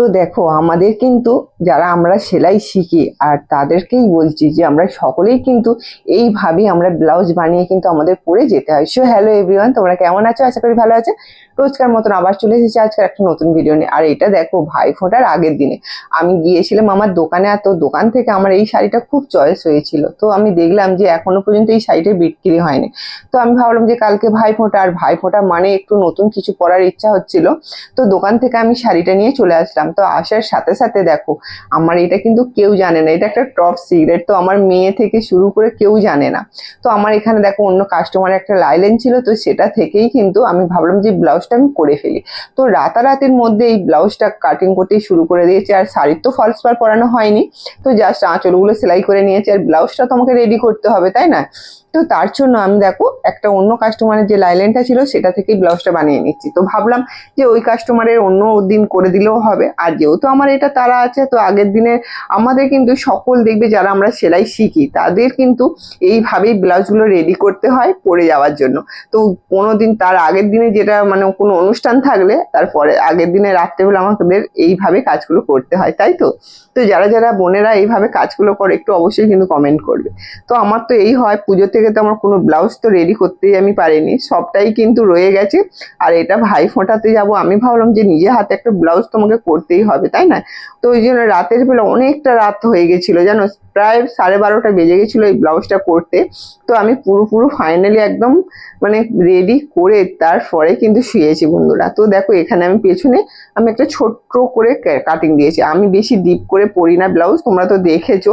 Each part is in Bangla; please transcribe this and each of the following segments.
তো দেখো, আমাদের কিন্তু যারা আমরা সেলাই শিখি আর তাদেরকেই বলছি যে আমরা সকলেই কিন্তু এইভাবেই আমরা ব্লাউজ বানিয়ে কিন্তু আমাদের পরে যেতে হয়। সো হ্যালো এভরিওয়ান তোমরা কেমন আছো? আশা করি ভালো আছো। রোজকার মতন আবার চলে এসেছি আজকে একটা নতুন ভিডিও নিয়ে। আর এটা দেখো, ভাই ফোটার আগের দিনে। আমি গিয়েছিলাম আমার দোকানে আর তো দোকান থেকে আমার এই শাড়িটা খুব চয়েস হয়েছিল। তো আমি দেখলাম যে এখনও পর্যন্ত এই শাড়িটা বিক্রি হয়নি। তো আমি ভাবলাম যে কালকে ভাই ফোঁটা, আর ভাই ফোঁটা মানে একটু নতুন কিছু পরার ইচ্ছা হচ্ছিল। তো দোকান থেকে আমি শাড়িটা নিয়ে চলে আসলাম। তো আসার সাথে সাথে দেখো, আমার এটা কিন্তু কেউ জানে না। এটা একটা টপ সিগারেট তো আমার মেয়ে থেকে শুরু করে কেউ জানে না। তো আমার এখানে দেখো, অন্য কাস্টমার একটা লাইলেন ছিল, তো সেটা থেকেই কিন্তু আমি ভাবলাম যে ব্লাউজটা আমি করে ফেলি। তো রাতারাতির মধ্যে এই ব্লাউজটা কাটিং করতেই শুরু করে দিয়েছি, আর শাড়ির তো ফলস পার পরানো হয়নি। তো জাস্ট আঁচলগুলো সেলাই করে নিয়েছি, আর ব্লাউজটা তো আমাকে রেডি করতে হবে, তাই না? তো তার জন্য আমি দেখো একটা অন্য কাস্টমারের যে লাইলেনটা ছিল, সেটা থেকেই ব্লাউজটা বানিয়ে নিচ্ছি। তো ভাবলাম যে ওই কাস্টমারের অন্য দিন করে দিলেও হবে। আর যেহেতু আমার এটা তারা আছে, তো আগের দিনে আমাদের কিন্তু সকল দেখবে যারা আমরা সেলাই শিখি, তাদের কিন্তু এইভাবেই ব্লাউজগুলো রেডি করতে হয় পরে যাওয়ার জন্য। তো কোনো দিন তার আগের দিনে যেটা মানে কোনো অনুষ্ঠান থাকলে, তারপরে আগের দিনে রাত্রেবেলা আমাদের এইভাবে কাজগুলো করতে হয়, তাই তো? তো যারা যারা বোনেরা এইভাবে কাজগুলো করে, একটু অবশ্যই কিন্তু কমেন্ট করবে। তো আমার তো এই হয় পুজো থেকে তো আমার কোনো ব্লাউজ তো রেডি করতেই আমি পারিনি। সবটাই কিন্তু রয়ে গেছে। আর এটা ভাই ফোঁটাতে যাব। আমি ভাবলাম যে নিজে হাতে একটা ব্লাউজ তোমাকে করতেই হবে, তাই না? তো ওই জন্য রাতের বেলা অনেকটা রাত হয়ে গেছিল, জানো? প্রায় সাড়ে বারোটা বেজে গেছিল এই ব্লাউজটা করতে তো আমি পুরো পুরো ফাইনালি একদম মানে রেডি করে তারপরে কিন্তু শুয়েছি বন্ধুরা। তো দেখো এখানে আমি পেছনে আমি একটা ছোট্ট করে কাটিং দিয়েছি। আমি বেশি ডিপ করে পরি না ব্লাউজ তোমরা তো দেখেছ।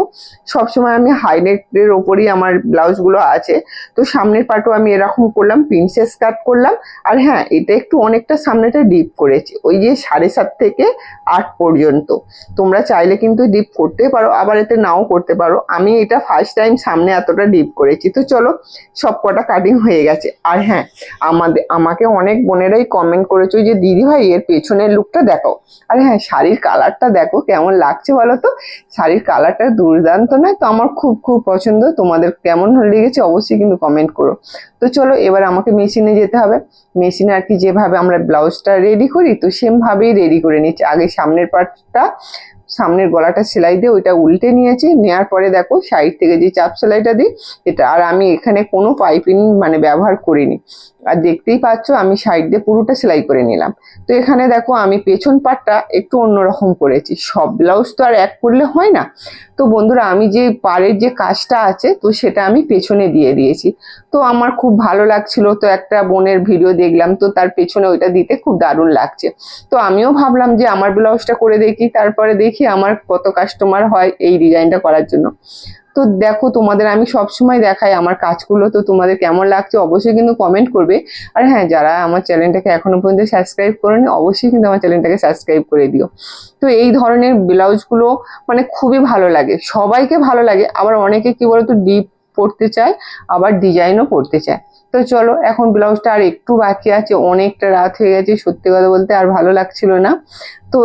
সবসময় আমি হাইনেটের ওপরই আমার ব্লাউজগুলো আছে। তো সামনের পাটও আমি এরকম করলাম প্রিন্সেস কাট করলাম। আর হ্যাঁ এটা একটু অনেকটা সামনেটা ডিপ করেছি, ওই যে সাড়ে সাত থেকে আট পর্যন্ত। তোমরা চাইলে কিন্তু ডিপ করতে পারো, আবার এতে নাও করতে পারো। আমি এটা ফার্স্ট টাইম সামনে এতটা ডিপ করেছি। তো চলো, সব কটা কাটিং হয়ে গেছে। আর হ্যাঁ আমাদের, আমাকে অনেক বোনেরাই কমেন্ট করেছ যে, দিদি ভাই, এর পেছনের লুকটা দেখো আর হ্যাঁ শাড়ির কালারটা দেখো, কেমন লাগছে বলো তো? শাড়ির কালারটা দুর্দান্ত নয় তো? আমার খুব খুব পছন্দ। তোমাদের কেমন লেগেছে অবশ্যই কিন্তু কমেন্ট করো। তো চলো, এবার আমাকে মেশিনে যেতে হবে। মেশিনে আর কি যেভাবে আমরা ব্লাউজটা রেডি করি, তো সেমভাবেই রেডি করে নিচ্ছি। আগে সামনের পার্টটা সামনের গলাটা সেলাই দিয়ে ওইটা উল্টে নিয়েছি নেওয়ার পরে দেখো সাইড থেকে যে চাপ সেলাইটা দিই, এটা আর আমি এখানে কোনো পাইপিং মানে ব্যবহার করিনি। আর দেখতেই পাচ্ছ আমি সাইড দিয়ে পুরোটা সেলাই করে নিলাম। তো এখানে দেখো আমি পেছন পাটটা একটু অন্যরকম করেছি। সব ব্লাউজ তো আর এক করলে হয় না। তো বন্ধুরা আমি যে পাড়ের যে কাজটা আছে, তো সেটা আমি পেছনে দিয়ে দিয়েছি। তো আমার খুব ভালো লাগছিল, তো একটা বোনের ভিডিও দেখলাম, তো তার পেছনে ওইটা দিতে খুব দারুণ লাগছে। তো আমিও ভাবলাম যে আমার ব্লাউজটা করে দেখি, তারপরে দেখি আমার কত কাস্টমার হয় এই ডিজাইনটা করার জন্য। তো দেখো তোমাদের আমি সবসময় দেখাই আমার কাজগুলো, তো তোমাদের কেমন লাগছে অবশ্যই কিন্তু কমেন্ট করবে। আর হ্যাঁ যারা আমার চ্যানেলটাকে এখনও পর্যন্ত সাবস্ক্রাইব করেনি, অবশ্যই কিন্তু আমার চ্যানেলটাকে সাবস্ক্রাইব করে দিও। তো এই ধরনের ব্লাউজগুলো মানে খুবই ভালো লাগে, সবাইকে ভালো লাগে। আবার অনেকে কি বলতো ডিপ পড়তে চায়, আবার ডিজাইনও পড়তে চায়। তো চলো, এখন ব্লাউজটা আর একটু বাকি আছে, অনেকটা রাত হয়ে গেছে সত্যি কথা বলতে, আর ভালো লাগছিল না। তো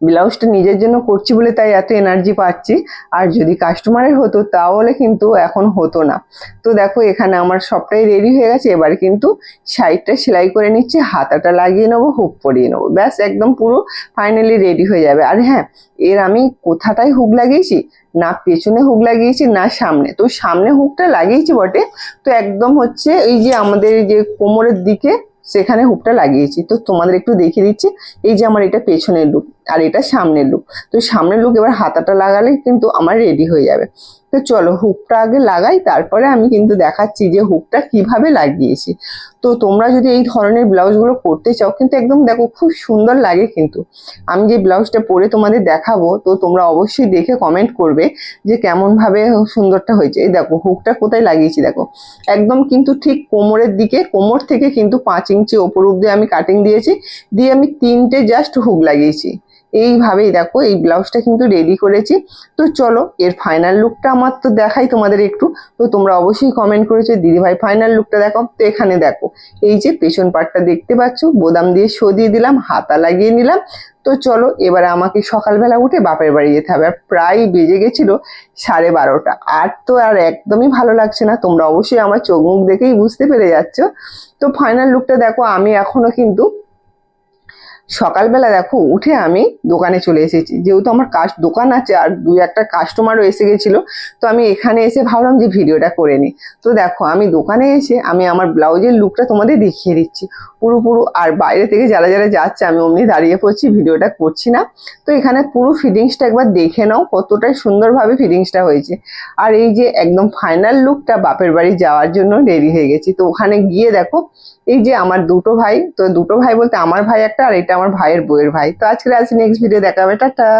ব্লাউজটা নিজের জন্য করছি বলে তাই এত এনার্জি পাচ্ছি। আর যদি কাস্টমারের হতো তাহলে কিন্তু এখন হতো না। তো দেখো এখানে আমার সবটাই রেডি হয়ে গেছে। এবার কিন্তু সাইডটা সেলাই করে নিচ্ছি, হাতাটা লাগিয়ে নেব হুক পরিয়ে নেব। ব্যাস, একদম পুরো ফাইনালি রেডি হয়ে যাবে। আর হ্যাঁ এর আমি কোথাটাই হুক লাগিয়েছি? না পেছনে হুক লাগিয়েছি, না সামনে। তো সামনে হুকটা লাগিয়েছি বটে। তো একদম হচ্ছে এই যে আমাদের যে কোমরের দিকে সেখানে হুপটা লাগিয়েছি। তো তোমাদের একটু দেখিয়ে দিচ্ছি। এই যে আমার এটা পেছনের লুক আর এটা সামনের লুক তো সামনের লুক এবার হাতাটা লাগালে কিন্তু আমার রেডি হয়ে যাবে। তো চলো হুকটা আগে লাগাই, তারপরে আমি কিন্তু দেখাচ্ছি যে হুকটা কীভাবে লাগিয়েছি। তো তোমরা যদি এই ধরনের ব্লাউজগুলো করতে চাও, কিন্তু একদম দেখো খুব সুন্দর লাগে কিন্তু। আমি যে ব্লাউজটা পরে তোমাদের দেখাবো, তো তোমরা অবশ্যই দেখে কমেন্ট করবে যে কেমনভাবে সুন্দরটা হয়েছে। এই দেখো হুকটা কোথায় লাগিয়েছি দেখো। একদম কিন্তু ঠিক কোমরের দিকে, কোমর থেকে কিন্তু পাঁচ ইঞ্চি ওপর অব্দি আমি কাটিং দিয়েছি। দিয়ে আমি তিনটে জাস্ট হুক লাগিয়েছি। এইভাবেই দেখো, এই ব্লাউজটা কিন্তু রেডি করেছি। তো চলো, এর ফাইনাল লুকটা আমার তো দেখাই তোমাদের একটু। তো তোমরা অবশ্যই কমেন্ট করেছ, দিদিভাই ফাইনাল লুকটা দেখো তো এখানে দেখো, এই যে পেছন পাটটা দেখতে পাচ্ছ, বোদাম দিয়ে সরিয়ে দিলাম, হাতা লাগিয়ে নিলাম। তো চলো, এবারে আমাকে সকালবেলা উঠে বাপের বাড়ি যেতে হবে। আর প্রায় বেজে গেছিল সাড়ে বারোটা। আর তো আর একদমই ভালো লাগছে না। তোমরা অবশ্যই আমার চোখ মুখ দেখেই বুঝতে পেরে যাচ্ছ। তো ফাইনাল লুকটা দেখো, আমি এখনও কিন্তু সকালবেলা দেখো, উঠে আমি দোকানে চলে এসেছি। যেহেতু আমার কাজ দোকান আছে আর দু একটা কাস্টমারও এসে গেছিল, তো আমি এখানে এসে ভাবলাম যে ভিডিওটা করে নিই। তো দেখো, আমি দোকানে এসে আমি আমার ব্লাউজের লুকটা তোমাদের দেখিয়ে দিচ্ছি। পুরো পুরো, আর বাইরে থেকে যারা যারা যাচ্ছে, আমি অমনি দাঁড়িয়ে পড়ছি, ভিডিওটা করছি না। তো এখানে পুরো ফিটিংসটা একবার দেখে নাও, কতটাই সুন্দরভাবে ফিটিংসটা হয়েছে। আর এই যে একদম ফাইনাল লুকটা বাপের বাড়ি যাওয়ার জন্য রেডি হয়ে গেছি। তো ওখানে গিয়ে দেখো, এই যে আমার দুটো ভাই, তো দুটো ভাই বলতে আমার ভাই একটা আর এটা আমার ভাইয়ের বউয়ের ভাই। তো আজকে আজকে নেক্সট ভিডিও দেখাবে। টাটা।